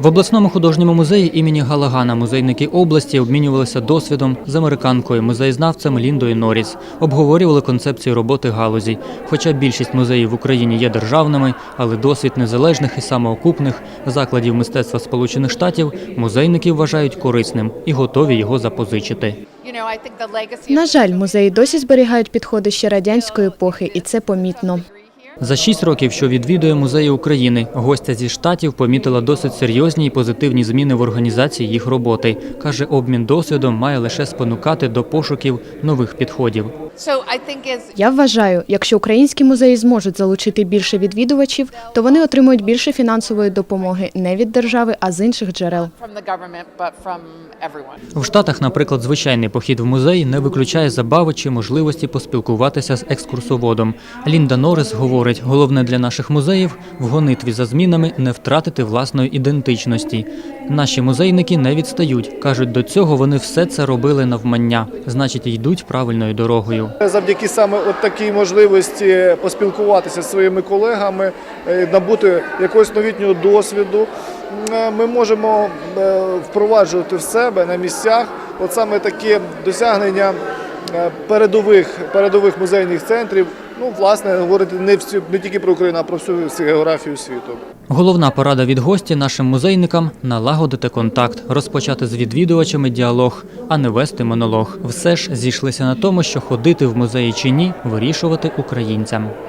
В обласному художньому музеї імені Галагана музейники області обмінювалися досвідом з американкою, музеєзнавцем Ліндою Норріс, обговорювали концепцію роботи галузі. Хоча більшість музеїв в Україні є державними, але досвід незалежних і самоокупних закладів мистецтва Сполучених Штатів музейники вважають корисним і готові його запозичити. На жаль, музеї досі зберігають підходи ще радянської епохи, і це помітно. За шість років, що відвідує музеї України, гостя зі штатів помітила досить серйозні і позитивні зміни в організації їх роботи. каже, обмін досвідом має лише спонукати до пошуків нових підходів. Я вважаю, якщо українські музеї зможуть залучити більше відвідувачів, то вони отримують більше фінансової допомоги не від держави, а з інших джерел. В Штатах, наприклад, звичайний похід в музей не виключає забави чи можливості поспілкуватися з екскурсоводом. Лінда Норрис говорить, головне для наших музеїв в гонитві за змінами не втратити власної ідентичності. Наші музейники не відстають. кажуть, до цього вони все це робили навмання, значить, йдуть правильною дорогою. Завдяки саме от такій можливості поспілкуватися з своїми колегами, е, набути якогось новітнього досвіду, е, ми можемо е, впроваджувати в себе на місцях от саме такі досягнення передових, передових музейних центрів. Ну, власне, говорити не всю не тільки про Україну, а про всю географію світу. Головна порада від гості нашим музейникам налагодити контакт, розпочати з відвідувачами діалог, а не вести монолог. Все ж зійшлися на тому, що ходити в музеї чи ні, вирішувати українцям.